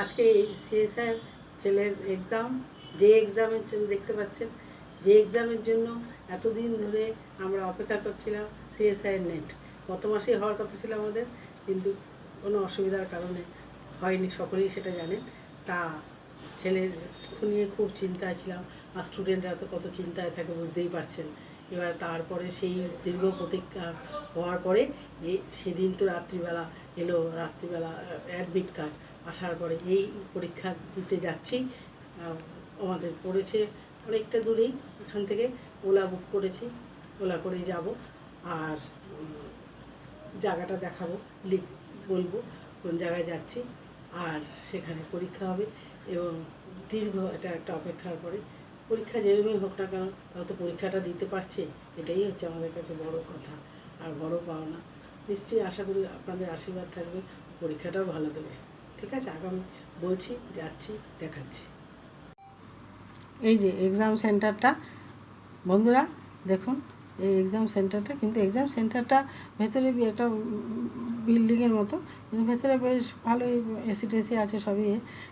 আজকে এই সিএসআর ছেলের এক্সাম যে এক্সামের জন্য দেখতে পাচ্ছেন, যে এক্সামের জন্য এতদিন ধরে আমরা অপেক্ষা করছিলাম সিএসআই নেট গত মাসেই হওয়ার কথা ছিল আমাদের, কিন্তু কোনো অসুবিধার কারণে হয়নি, সকলেই সেটা জানেন। তা ছেলের নিয়ে খুব চিন্তায় ছিলাম, আর স্টুডেন্টরা তো কত চিন্তায় থাকে, বুঝতেই পারছেন। এবার তারপরে সেই দীর্ঘ প্রতীক্ষা হওয়ার পরে সেদিন তো রাত্রিবেলা এলো, রাত্রিবেলা অ্যাডমিট কার্ড আসার পরে এই পরীক্ষা দিতে যাচ্ছি। আমাদের পড়েছে অনেকটা দূরেই, এখান থেকে ওলা বুক করেছি, ওলা করেই যাব আর জায়গাটা দেখাবো লিখ বলব কোন জায়গায় যাচ্ছি আর সেখানে পরীক্ষা হবে এবং দীর্ঘ এটা একটা অপেক্ষার পরে পরীক্ষা যেরকমই হোক না কেন, তাও তো পরীক্ষাটা দিতে পারছে, এটাই হচ্ছে আমাদের কাছে বড় কথা আর বড় পাওনা। নিশ্চয়ই আশা করি আপনাদের আশীর্বাদ থাকবে, পরীক্ষাটাও ভালো দেবে। ঠিক আছে, আগামী বলছি, যাচ্ছি, দেখাচ্ছি। এই যে এক্সাম সেন্টারটা বন্ধুরা দেখুন, এই এক্সাম সেন্টারটা কিন্তু এক্সাম সেন্টারটা ভেতরে একটা বিল্ডিংয়ের মতো, কিন্তু ভেতরে বেশ ভালোই এসি টেসি আছে সবই,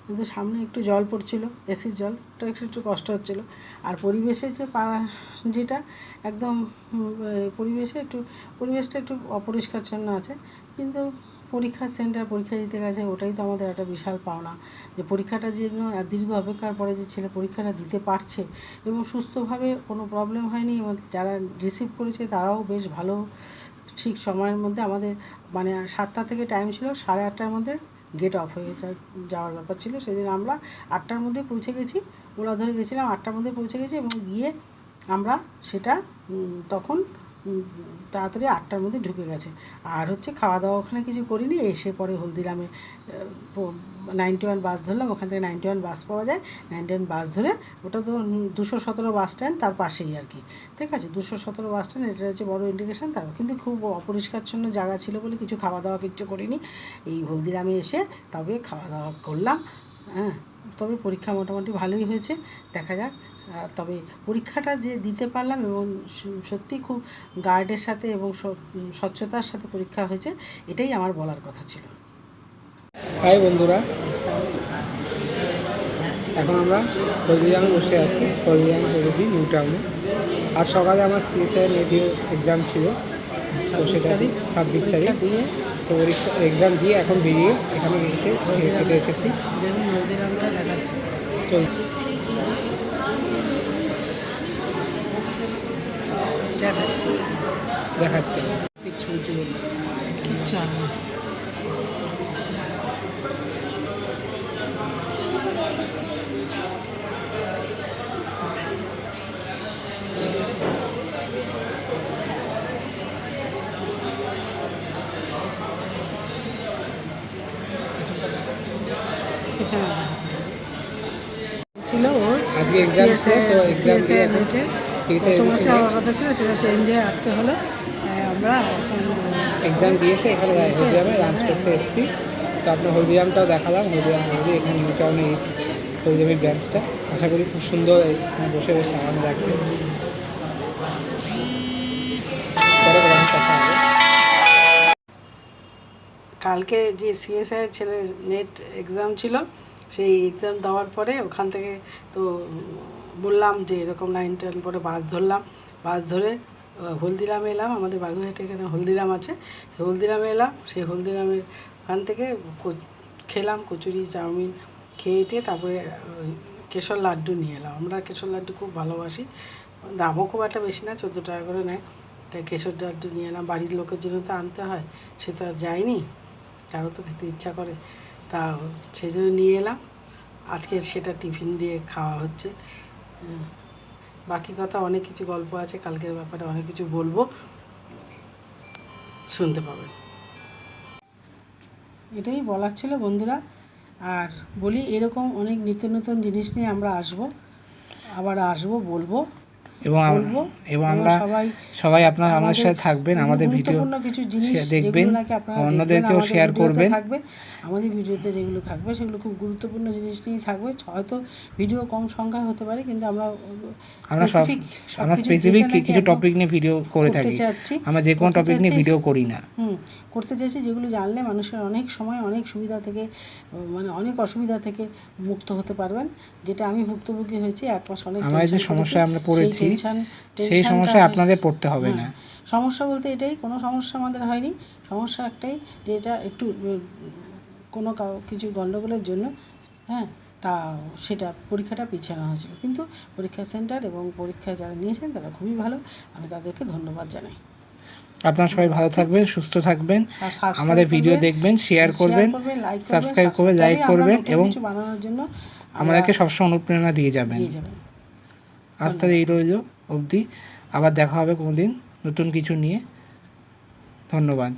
কিন্তু সামনে একটু জল পড়ছিল এসির জল ওটা একটু একটু কষ্ট হচ্ছিল। আর পরিবেশের যে পাড়া যেটা একদম পরিবেশে একটু, পরিবেশটা একটু অপরিষ্কারচ্ছন্ন আছে, কিন্তু পরীক্ষার সেন্টার পরীক্ষা দিতে গেছে, ওটাই তো আমাদের একটা বিশাল পাওনা। যে পরীক্ষাটা জন্য দীর্ঘ অপেক্ষার পরে যে ছেলে পরীক্ষাটা দিতে পারছে এবং সুস্থভাবে কোনো প্রবলেম হয়নি, এবং যারা রিসিভ করেছে তারাও বেশ ভালো। ঠিক সময়ের মধ্যে আমাদের মানে সাতটা থেকে টাইম ছিল, সাড়ে আটটার মধ্যে গেট অফ হয়ে যাওয়ার ব্যাপার ছিল। সেদিন আমরা আটটার মধ্যে পৌঁছে গেছি ওলা ধরে গেছিলাম আটটার মধ্যে পৌঁছে গেছি এবং গিয়ে আমরা সেটা তখন তাড়াতাড়ি আটটার মধ্যে ঢুকে গেছে। আর হচ্ছে খাওয়া দাওয়া ওখানে কিছু করিনি, এসে পরে হলদিরামে নাইনটি ওয়ান বাস ধরলাম, ওখান থেকে নাইনটি ওয়ান বাস পাওয়া যায়। নাইনটি ওয়ান বাস ধরে ওটা তো দুশো সতেরো বাস স্ট্যান্ড তার পাশেই আর কি। ঠিক আছে, দুশো সতেরো বাস স্ট্যান্ড এটা হচ্ছে বড় ইন্ডিকেশন তার। কিন্তু খুব অপরিষ্কারচ্ছন্ন জায়গা ছিল বলে কিছু খাওয়া দাওয়া কিচ্ছু করিনি। এই হলদিরামে এসে তবে খাওয়া দাওয়া করলাম হ্যাঁ। তবে পরীক্ষা মোটামুটি ভালোই হয়েছে, দেখা যাক। তবে পরীক্ষাটা যে দিতে পারলাম এবং সত্যি খুব গার্ডের সাথে এবং স্বচ্ছতার সাথে পরীক্ষা হয়েছে এটাই আমার বলার কথা ছিল। হাই বন্ধুরা। এখন আমরা হলদিয়ামে বসে আছি হলদিয়ামে পড়েছি নিউ টাউনে। আজ সকালে আমার সিএসআই নেটিভ এক্সাম ছিল তো সেটা ছাব্বিশ তারিখ। দিয়ে? তো পরীক্ষা এক্সাম দিয়ে এখন বেরিয়ে এখানে এসে খেতে এসেছি। চল দেখাচ্ছে দেখাচ্ছি ছবি তুলে কিচ্ছু আর না। পিছনে দেখা। ছিল ওর আজকে এক্সাম ছিল তো এক্সাম দিয়ে এখন CSI গত মাসে হওয়ার কথা ছিল সেটা চেঞ্জ হয়ে আজকে হলো আমরা এক্সাম দিয়ে এসে এখানে হলদিয়ামে লাঞ্চ করতে এসেছি। তো আপনার হলদিয়ামটাও দেখালাম হলদিয়াম হলদি এখানে নিউ টাউনে এসেছি হলদিয়ামের ব্রাঞ্চটা আশা করি খুব সুন্দর বসে বেশ আরাম লাগছে। কালকে যে সিএসআই ছেলে নেট এক্সাম ছিল সেই এক্সাম দেওয়ার পরে ওখান থেকে তো বললাম যে এরকম নাইন টেন পরে বাস ধরলাম। বাস ধরে হলদিরামে এলাম, আমাদের বাগুইহাটে এখানে হলদিরাম আছে। হলদিরামে এলাম, সেই হলদিরামের ওখান থেকে খেলাম, কচুরি, চাউমিন খেয়ে টেয়ে তারপরে কেশর লাড্ডু নিয়ে এলাম। আমরা কেশর লাড্ডু খুব ভালোবাসি। দামও খুব একটা বেশি না, চোদ্দ টাকা করে নেয়। তাই কেশর লাড্ডু নিয়ে এলাম। বাড়ির লোকের জন্য তো আনতে হয়, সে তো আর যায়নি। তারও তো খেতে ইচ্ছা করে। তা সেই জন্য নিয়ে এলাম। আজকে সেটা টিফিন দিয়ে খাওয়া হচ্ছে। বাকি কথা অনেক কিছু গল্প আছে, কালকের ব্যাপারে অনেক কিছু বলব। শুনতে পাবেন। এটাই বলার ছিল বন্ধুরা। আর বলি এরকম অনেক নিত্য নতুন জিনিস নিয়ে আমরা আসব। আবার আসব, বলব। এবং এবং আমরা সবাই সবাই আপনার আমাদের সাথে থাকবেন আমাদের ভিডিও কিছু জিনিস দেখবেন, অন্যদেরকেও শেয়ার করবেন। থাকবে আমাদের ভিডিওতে যেগুলো থাকবে সেগুলো খুব গুরুত্বপূর্ণ জিনিস নিয়েই থাকবে। হয়তো ভিডিও কম সংখ্যায় হতে পারে কিন্তু আমরা আমরা সব আমরা স্পেসিফিক কিছু টপিক নিয়ে ভিডিও করে থাকি। আমরা যে কোনো টপিক নিয়ে ভিডিও করি না। হুম করতে চাইছি যেগুলো জানলে মানুষের অনেক সময় অনেক সুবিধা থেকে মানে অনেক অসুবিধা থেকে মুক্ত হতে পারবেন যেটা আমি ভুক্তভোগী হয়েছি এক মাস অনেক আমরা যে সমস্যায় আমরা পড়েছি, সেই সমস্যায় আপনাদের পড়তে হবে না। হ্যাঁ, সমস্যা বলতে এটাই কোনো সমস্যা আমাদের হয়নি। সমস্যা একটাই যে এটা একটু কোনো কিছু গণ্ডগোলের জন্য হ্যাঁ তা সেটা পরীক্ষাটা পিছানো হয়েছিল। কিন্তু পরীক্ষা সেন্টার এবং পরীক্ষা যারা নিয়েছেন তারা খুবই ভালো। আমি তাদেরকে ধন্যবাদ জানাই। আপনারা সবাই ভালো থাকবেন সুস্থ থাকবেন। আমাদের ভিডিও দেখবেন শেয়ার করবেন লাইক সাবস্ক্রাইব করবেন লাইক করবেন এবং বানানোর জন্য আমাদেরকে সবসময় অনুপ্রেরণা দিয়ে যাবেন। দিয়ে যাবেন। আজ তাহলে এই রইল অবধি। আবার দেখা হবে কোনো দিন। নতুন কিছু নিয়ে। ধন্যবাদ।